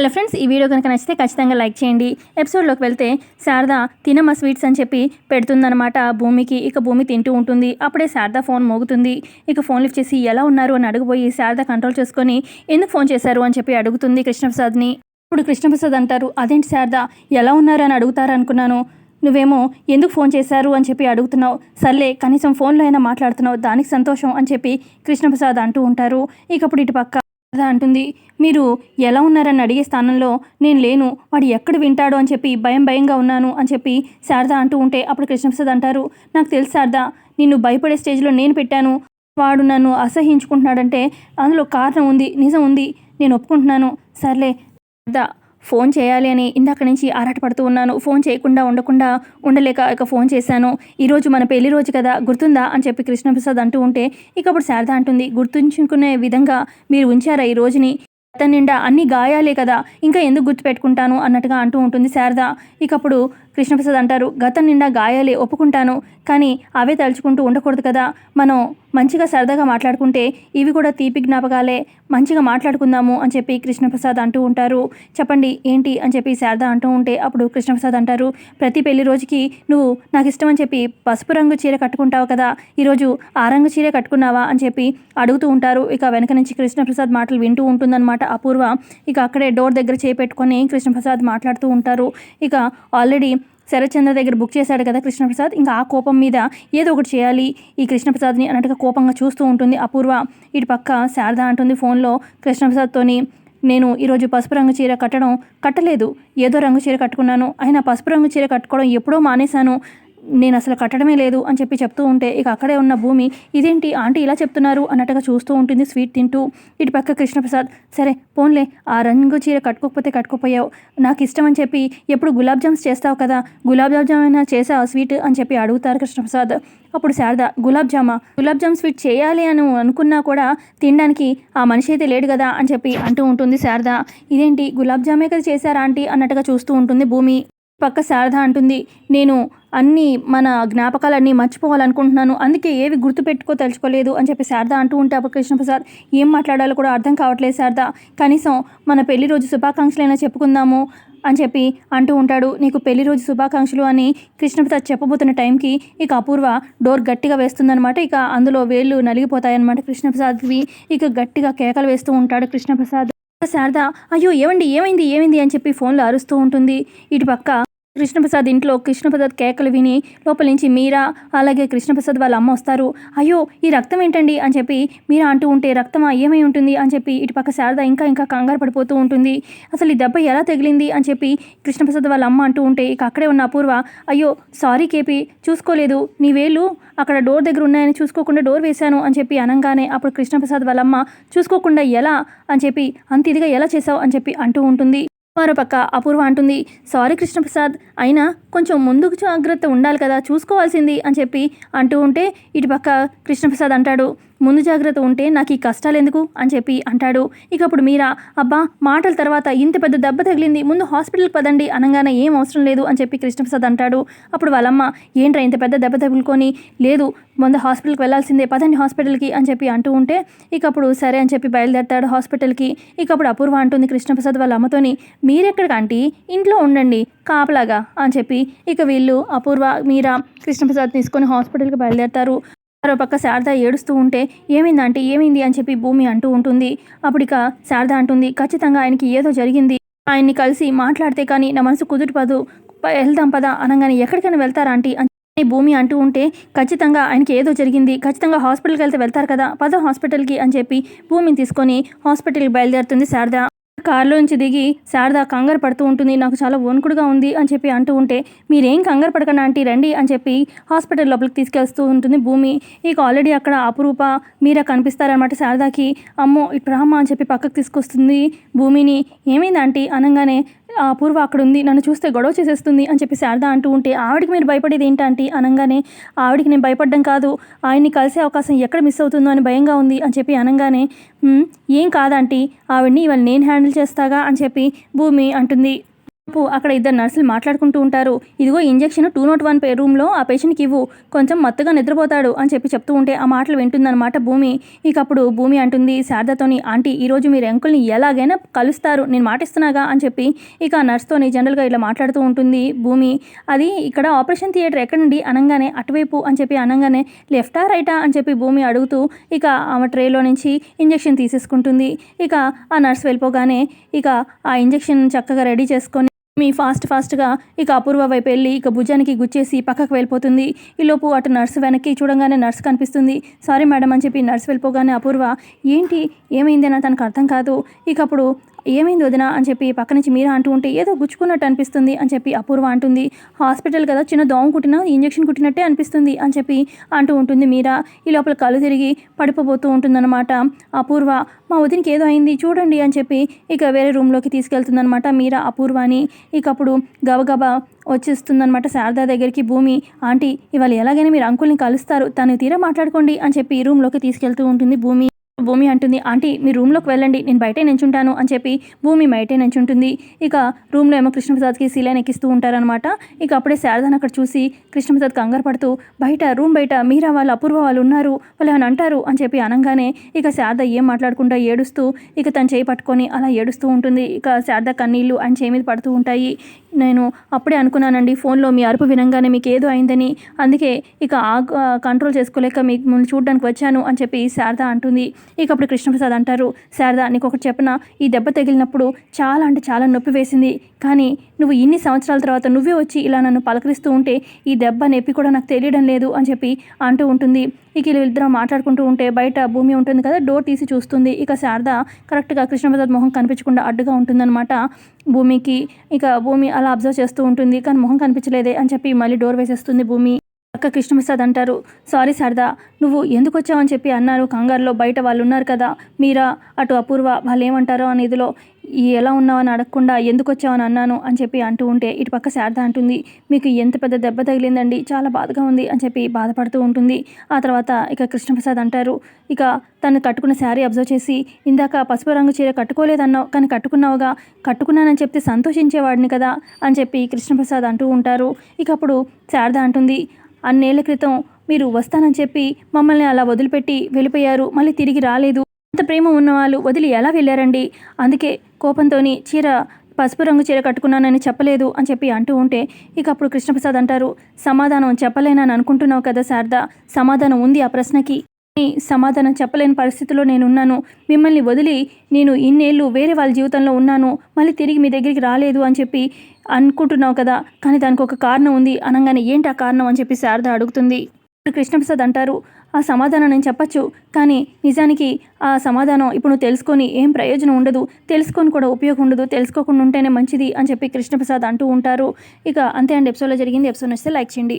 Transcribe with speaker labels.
Speaker 1: Hello friends ఈ video కనుక నచ్చితే ఖచ్చితంగా లైక్ చేయండి. ఎపిసోడ్లోకి వెళ్తే శారద తినమా స్వీట్స్ అని చెప్పి పెడుతుందనమాట భూమికి. ఇక భూమి తింటూ ఉంటుంది. అప్పుడే శారద ఫోన్ మోగుతుంది. ఇక ఫోన్ లిఫ్ట్ చేసి ఎలా ఉన్నారు? అని అడిగిపోయి శారద కంట్రోల్ చేసుకొని ఎందుకు ఫోన్ చేశారు? అని చెప్పి అడుగుతుంది కృష్ణప్రసాద్ని. ఇప్పుడు కృష్ణప్రసాద్ అంటారు అదేంటి శారద ఎలా ఉన్నారు? అని అడుగుతారు అనుకున్నాను. నువ్వేమో ఎందుకు ఫోన్ చేశారు? అని చెప్పి అడుగుతున్నావు. సర్లే కనీసం ఫోన్లో అయినా మాట్లాడుతున్నావు. దానికి సంతోషం అని చెప్పి కృష్ణప్రసాద్ అంటూ ఉంటారు. ఇక అప్పుడు ఇటు పక్క శారద అంటుంది. మీరు ఎలా ఉన్నారని అడిగే స్థానంలో నేను లేను వాడు ఎక్కడ వింటాడో అని చెప్పి భయం భయంగా ఉన్నాను అని చెప్పి శారద అంటూ ఉంటే అప్పుడు కృష్ణప్రసాద్ అంటారు. నాకు తెలుసు శారద నిన్ను భయపడే స్టేజ్లో నేను పెట్టాను. వాడు నన్ను అసహించుకుంటున్నాడంటే అందులో కారణం ఉంది నిజం ఉంది. నేను ఒప్పుకుంటున్నాను. సర్లే శారద ఫోన్ చేయాలి అని ఇందాక నుంచి ఆరాటపడుతూ ఉన్నాను. ఫోన్ చేయకుండా ఉండకుండా ఉండలేక ఇక ఫోన్ చేశాను. ఈరోజు మన పెళ్ళి రోజు కదా గుర్తుందా అని చెప్పి కృష్ణప్రసాద్ అంటూ ఉంటే ఇక అప్పుడు శారద అంటుంది గుర్తుంచుకునే విధంగా మీరు ఉంచారా ఈ రోజుని? అతని నిండా అన్ని గాయాలే కదా ఇంకా ఎందుకు గుర్తుపెట్టుకుంటాను అన్నట్టుగా అంటూ ఉంటుంది శారద. ఇకప్పుడు కృష్ణప్రసాద్ అంటారు గతం నిండా గాయాలే ఒప్పుకుంటాను కానీ అవే తలుచుకుంటూ ఉండకూడదు కదా మనం మంచిగా సరదాగా మాట్లాడుకుంటే ఇవి కూడా తీపి జ్ఞాపకాలే. మంచిగా మాట్లాడుకుందాము అని చెప్పి కృష్ణప్రసాద్ అంటూ ఉంటారు. చెప్పండి ఏంటి అని చెప్పి శారద అంటూ ఉంటే అప్పుడు కృష్ణప్రసాద్ అంటారు ప్రతి పెళ్ళి రోజుకి నువ్వు నాకు ఇష్టం అని చెప్పి పసుపు రంగు చీర కట్టుకుంటావు కదా ఈరోజు ఆ రంగు చీర కట్టుకున్నావా? అని చెప్పి అడుగుతూ ఉంటారు. ఇక వెనక నుంచి కృష్ణప్రసాద్ మాటలు వింటూ ఉంటుందన్నమాట అపూర్వ. ఇక అక్కడే డోర్ దగ్గర చేపెట్టుకొని కృష్ణప్రసాద్ మాట్లాడుతూ ఉంటారు. ఇక ఆల్రెడీ శరత్చంద్ర దగ్గర బుక్ చేశాడు కదా కృష్ణప్రసాద్. ఇంకా ఆ కోపం మీద ఏదో ఒకటి చేయాలి ఈ కృష్ణప్రసాద్ని అన్నట్టుగా కోపంగా చూస్తూ ఉంటుంది అపూర్వ. ఇటు పక్క శారద అంటుంది ఫోన్లో కృష్ణప్రసాద్తోని నేను ఈరోజు పసుపు రంగు చీర కట్టడం కట్టలేదు. ఏదో రంగు చీర కట్టుకున్నాను. అయినా పసుపు రంగు చీర కట్టుకోవడం ఎప్పుడో మానేశాను. నేను అసలు కట్టడమే లేదు అని చెప్పి చెప్తూ ఉంటే ఇక అక్కడే ఉన్న భూమి ఇదేంటి ఆంటీ ఇలా చెప్తున్నారు? అన్నట్టుగా చూస్తూ ఉంటుంది స్వీట్ తింటూ. ఇటు పక్క కృష్ణప్రసాద్ సరే పోన్లే ఆ రంగు చీర కట్టుకోకపోతే కట్టుకోపోయావు. నాకు ఇష్టం అని చెప్పి ఎప్పుడు గులాబ్ జామ్స్ చేస్తావు కదా? గులాబ్ జామ్ అయినా చేసావు స్వీట్? అని చెప్పి అడుగుతారు కృష్ణప్రసాద్. అప్పుడు శారద గులాబ్ జామా? గులాబ్ జామ్ స్వీట్ చేయాలి అని అనుకున్నా కూడా తినడానికి ఆ మనిషి అయితే లేడు కదా? అని చెప్పి అంటూ ఉంటుంది శారద. ఇదేంటి గులాబ్ జామే కదా చేశారా ఆంటీ? అన్నట్టుగా చూస్తూ ఉంటుంది భూమి. పక్క శారద అంటుంది నేను అన్ని మన జ్ఞాపకాలన్నీ మర్చిపోవాలనుకుంటున్నాను. అందుకే ఏవి గుర్తుపెట్టుకో తలుచుకోలేదు అని చెప్పి శారద అంటూ ఉంటే అప్పుడు కృష్ణప్రసాద్ ఏం మాట్లాడాలో కూడా అర్థం కావట్లేదు శారద. కనీసం మన పెళ్ళి రోజు శుభాకాంక్షలైనా చెప్పుకుందాము అని చెప్పి అంటూ ఉంటాడు. నీకు పెళ్ళి రోజు శుభాకాంక్షలు అని కృష్ణప్రసాద్ చెప్పబోతున్న టైంకి ఇక అపూర్వ డోర్ గట్టిగా వేస్తుందనమాట ఇక అందులో వేళ్ళు నలిగిపోతాయన్నమాట కృష్ణప్రసాద్వి. ఇక గట్టిగా కేకలు వేస్తూ ఉంటాడు కృష్ణప్రసాద్. శారద అయ్యో ఏమండి ఏమైంది ఏమైంది అని చెప్పి ఫోన్లో అరుస్తూ ఉంటుంది. ఇటు పక్క కృష్ణప్రసాద్ ఇంట్లో కృష్ణప్రసాద్ కేకలు విని లోపల నుంచి మీరా అలాగే కృష్ణప్రసాద్ వాళ్ళ అమ్మ వస్తారు. అయ్యో ఈ రక్తం ఏంటండి? అని చెప్పి మీరా అంటూ ఉంటే రక్తమా? ఏమై ఉంటుంది? అని చెప్పి ఇటు పక్క శారద ఇంకా ఇంకా కంగారు పడిపోతూ ఉంటుంది. అసలు ఈ దెబ్బ ఎలా తగిలింది? అని చెప్పి కృష్ణప్రసాద్ వాళ్ళ అమ్మ అంటూ ఉంటే ఇక అక్కడే ఉన్న అపూర్వ అయ్యో సారీ కేపి చూసుకోలేదు నీ వేలు అక్కడ డోర్ దగ్గర ఉన్నాయని చూసుకోకుండా డోర్ వేశాను అని చెప్పి అనగానే అప్పుడు కృష్ణప్రసాద్ వాళ్ళ అమ్మ చూసుకోకుండా ఎలా? అని చెప్పి అంత ఇదిగా ఎలా చేసావు అని చెప్పి అంటూ ఉంటుంది. మరోపక్క అపూర్వ అంటుంది. సారీ కృష్ణప్రసాద్ అయినా కొంచెం ముందుకు జాగ్రత్త ఉండాలి కదా చూసుకోవాల్సింది అని చెప్పి అంటూ ఉంటే ఇటుపక్క కృష్ణప్రసాద్ అంటాడు. ముందు జాగ్రత్త ఉంటే నాకు ఈ కష్టాలు ఎందుకు? అని చెప్పి అంటాడు. ఇక అప్పుడు మీరా అబ్బా మాటల తర్వాత ఇంత పెద్ద దెబ్బ తగిలింది ముందు హాస్పిటల్కి పదండి అనగానే ఏం అవసరం లేదు అని చెప్పి కృష్ణప్రసాద్ అంటాడు. అప్పుడు వాళ్ళమ్మ ఏంట్రా ఇంత పెద్ద దెబ్బ తగులుకొని? లేదు ముందు హాస్పిటల్కి వెళ్ళాల్సిందే పదండి హాస్పిటల్కి అని చెప్పి అంటూ ఉంటే ఇక అప్పుడు సరే అని చెప్పి బయలుదేరతాడు హాస్పిటల్కి. ఇక అప్పుడు అపూర్వ అంటుంది కృష్ణప్రసాద్ వాళ్ళ అమ్మతోని మీరెక్కడికంటే ఇంట్లో ఉండండి కాపలాగా అని చెప్పి ఇక వీళ్ళు అపూర్వ మీరా కృష్ణప్రసాద్ తీసుకొని హాస్పిటల్కి బయలుదేరతారు. మరో పక్క శారద ఏడుస్తూ ఉంటే ఏమైంది అంటే ఏమైంది? అని చెప్పి భూమి అంటూ ఉంటుంది. అప్పుడు ఇక శారద అంటుంది ఖచ్చితంగా ఆయనకి ఏదో జరిగింది. ఆయన్ని కలిసి మాట్లాడితే కానీ నా మనసు కుదుటిపదు. ప- వెళ్దాం పదా అనగానే ఎక్కడికైనా వెళ్తారా ఆంటీ? అని భూమి అంటూ ఉంటే ఖచ్చితంగా ఆయనకి ఏదో జరిగింది. ఖచ్చితంగా హాస్పిటల్కి వెళ్తే వెళ్తారు కదా పద హాస్పిటల్కి అని చెప్పి భూమిని తీసుకొని హాస్పిటల్కి బయలుదేరుతుంది శారద. కారులో నుంచి దిగి శారద కంగారు పడుతూ ఉంటుంది నాకు చాలా వణుకుడుగా ఉంది అని చెప్పి అంటూ ఉంటే మీరేం కంగారు పడకండి ఆంటీ రండి అని చెప్పి హాస్పిటల్ లోపలికి తీసుకెళ్తూ ఉంటుంది భూమి. ఇక ఆల్రెడీ అక్కడ అపురూప మీరా కనిపిస్తారనమాట శారదాకి. అమ్మో ఇటు రామ్మా అని చెప్పి పక్కకు తీసుకొస్తుంది భూమిని. ఏమైంది ఆంటీ? అనగానే అపూర్వ అక్కడ ఉంది నన్ను చూస్తే గొడవ చేసేస్తుంది అని చెప్పి శారద అంటూ ఉంటే ఆవిడకి మీరు భయపడేది ఏంటంటే అనగానే ఆవిడకి నేను భయపడ్డం కాదు ఆయన్ని కలిసే అవకాశం ఎక్కడ మిస్ అవుతుందో అని భయంగా ఉంది అని చెప్పి అనగానే ఏం కాదంటీ ఆవిడ్ని ఇవాళ నేను హ్యాండిల్ చేస్తాగా అని చెప్పి భూమి అంటుంది. అక్కడ ఇద్దరు నర్సులు మాట్లాడుకుంటూ ఉంటారు. ఇదిగో ఇంజెక్షన్ టూ నాట్ వన్ పే రూమ్లో ఆ పేషెంట్కి ఇవ్వు. కొంచెం మత్తుగా నిద్రపోతాడు అని చెప్పి చెప్తూ ఉంటే ఆ మాటలు వింటుందన్నమాట భూమి. ఇక అప్పుడు భూమి అంటుంది శారదతోని ఆంటీ ఈరోజు మీరు అంకుల్ని ఎలాగైనా కలుస్తారు నేను మాటిస్తున్నాగా అని చెప్పి ఇక ఆ నర్స్తోని జనరల్గా ఇలా మాట్లాడుతూ ఉంటుంది భూమి. అది ఇక్కడ ఆపరేషన్ థియేటర్ ఎక్కడండి? అనగానే అటువైపు అని చెప్పి అనగానే లెఫ్టా రైటా అని చెప్పి భూమి అడుగుతూ ఇక ఆమె ట్రేలో నుంచి ఇంజెక్షన్ తీసేసుకుంటుంది. ఇక ఆ నర్స్ వెళ్ళిపోగానే ఇక ఆ ఇంజెక్షన్ చక్కగా రెడీ చేసుకొని మీ ఫాస్ట్ ఫాస్ట్గా ఇక అపూర్వ వైపు వెళ్ళి ఇక భుజానికి గుచ్చేసి పక్కకు వెళ్ళిపోతుంది. ఈలోపు అటు నర్స్ వెనక్కి చూడంగానే నర్స్ కనిపిస్తుంది. సారీ మేడం అని చెప్పి నర్స్ వెళ్ళిపోగానే అపూర్వ ఏంటి? ఏమైంది? అని తనకు అర్థం కాదు. ఇక అప్పుడు ఏమైంది వదిన అని చెప్పి పక్క నుంచి మీరా అంటూ ఉంటే ఏదో గుచ్చుకున్నట్టు అనిపిస్తుంది అని చెప్పి అపూర్వ అంటుంది. హాస్పిటల్ కదా చిన్న దోమ కుట్టినా ఇంజెక్షన్ కుట్టినట్టే అనిపిస్తుంది అని చెప్పి అంటూ ఉంటుంది మీరా. ఈ లోపల కళ్ళు తిరిగి పడిపోబోతూ ఉంటుందన్నమాట. అపూర్వ మా వదినకి ఏదో అయింది చూడండి అని చెప్పి ఇక వేరే రూమ్లోకి తీసుకెళ్తుందనమాట మీరా అపూర్వాని. ఇక అప్పుడు గబగబా వచ్చేస్తుందనమాట శారదా దగ్గరికి. భూమి ఆంటీ ఇవాళ ఎలాగైనా మీరు అంకుల్ని కలుస్తారు తను తీరా మాట్లాడుకోండి అని చెప్పి రూమ్లోకి తీసుకెళ్తూ ఉంటుంది భూమి. భూమి అంటుంది ఆంటీ మీ రూమ్లోకి వెళ్ళండి నేను బయటే నించుంటాను అని చెప్పి భూమి బయటే నించుంటుంది. ఇక రూమ్లో ఏమో కృష్ణప్రసాద్కి శీలైన్ ఎక్కిస్తూ ఉంటారనమాట ఇక అప్పుడే శారదాని అక్కడ చూసి కృష్ణప్రసాద్ కంగారు పడుతూ బయట రూమ్ బయట మీరా వాళ్ళు అపూర్వ వాళ్ళు ఉన్నారు వాళ్ళు ఏమైనా అంటారు? అని చెప్పి అనగానే ఇక శారద ఏం మాట్లాడకుండా ఏడుస్తూ ఇక తను చేయి పట్టుకొని అలా ఏడుస్తూ ఉంటుంది. ఇక శారద కన్నీళ్ళు ఆయన చేయి మీద పడుతూ ఉంటాయి. నేను అప్పుడే అనుకున్నానండి ఫోన్లో మీ అరుపు వినంగానే మీకు ఏదో అయిందని. అందుకే ఇక ఆ కంట్రోల్ చేసుకోలేక మీకు ముందు చూడడానికి వచ్చాను అని చెప్పి శారద అంటుంది. ఇక అప్పుడు కృష్ణప్రసాద్ అంటారు శారద నీకు ఒకటి చెప్పిన? ఈ దెబ్బ తగిలినప్పుడు చాలా అంటే చాలా నొప్పి వేసింది. కానీ నువ్వు ఇన్ని సంవత్సరాల తర్వాత నువ్వే వచ్చి ఇలా నన్ను పలకరిస్తూ ఉంటే ఈ దెబ్బ నొప్పి కూడా నాకు తెలియడం లేదు అని చెప్పి అంటూ ఉంటుంది. ఇక వీళ్ళిద్దరం మాట్లాడుకుంటూ ఉంటే బయట భూమి ఉంటుంది కదా డోర్ తీసి చూస్తుంది. ఇక శారద కరెక్ట్గా కృష్ణప్రసాద్ మొహం కనిపించకుండా అడ్డుగా ఉంటుందన్నమాట. భూమికి ఇక భూమి అలా అబ్జర్వ్ చేస్తూ ఉంటుంది కానీ మొహం కనిపించలేదే అని చెప్పి మళ్ళీ డోర్ వేసేస్తుంది భూమి. అక్క కృష్ణప్రసాద్ అంటారు. సారీ శారదా నువ్వు ఎందుకు వచ్చావని చెప్పి అన్నారు. కంగారులో బయట వాళ్ళు ఉన్నారు కదా. మీరా అటు అపూర్వ వాళ్ళు ఏమంటారో అని ఇదిలో ఎలా ఉన్నావని అడగకుండా ఎందుకు వచ్చావని అన్నాను అని చెప్పి అంటూ ఉంటే ఇటు పక్క శారద అంటుంది. మీకు ఎంత పెద్ద దెబ్బ తగిలిందండి. చాలా బాధగా ఉంది అని చెప్పి బాధపడుతూ ఉంటుంది. ఆ తర్వాత ఇక కృష్ణప్రసాద్ అంటారు. ఇక తను కట్టుకున్న శారీ అబ్జర్వ్ చేసి ఇందాక పసుపు రంగు చీర కట్టుకోలేదన్నావు. కానీ కట్టుకున్నావుగా. కట్టుకున్నానని చెప్తే సంతోషించేవాడిని కదా అని చెప్పి కృష్ణప్రసాద్ అంటూ ఉంటారు. ఇక అప్పుడు శారద అంటుంది. అన్నేళ్ళ క్రితం మీరు వస్తానని చెప్పి మమ్మల్ని అలా వదిలిపెట్టి వెళ్ళిపోయారు. మళ్ళీ తిరిగి రాలేదు. అంత ప్రేమ ఉన్నవాళ్ళు వదిలి ఎలా వెళ్ళారండి? అందుకే కోపంతోని చీర పసుపు రంగు చీర కట్టుకున్నానని చెప్పలేదు అని చెప్పి అంటూ ఉంటే ఇక అప్పుడు కృష్ణప్రసాద్ అంటారు సమాధానం చెప్పలేనని అనుకుంటున్నావు కదా శారద సమాధానం ఉంది ఆ ప్రశ్నకి. సమాధానం చెప్పలేని పరిస్థితిలో నేనున్నాను. మిమ్మల్ని వదిలి నేను ఇన్నేళ్ళు వేరే వాళ్ళ జీవితంలో ఉన్నాను. మళ్ళీ తిరిగి మీ దగ్గరికి రాలేదు అని చెప్పి అనుకుంటున్నావు కదా. కానీ దానికి ఒక కారణం ఉంది. అనగానే ఏంటి ఆ కారణం అని చెప్పి శారద అడుగుతుంది. కృష్ణప్రసాద్ అంటారు ఆ సమాధానం నేను చెప్పచ్చు. కానీ నిజానికి ఆ సమాధానం ఇప్పుడు నువ్వు తెలుసుకొని ఏం ప్రయోజనం ఉండదు. తెలుసుకొని కూడా ఉపయోగం ఉండదు. తెలుసుకోకుండా ఉంటేనే మంచిది అని చెప్పి కృష్ణప్రసాద్ అంటూ ఉంటారు. ఇక అంతే అండి. ఎపిసోడ్లో జరిగింది. ఎపిసోడ్ నచ్చితే లైక్ చేయండి.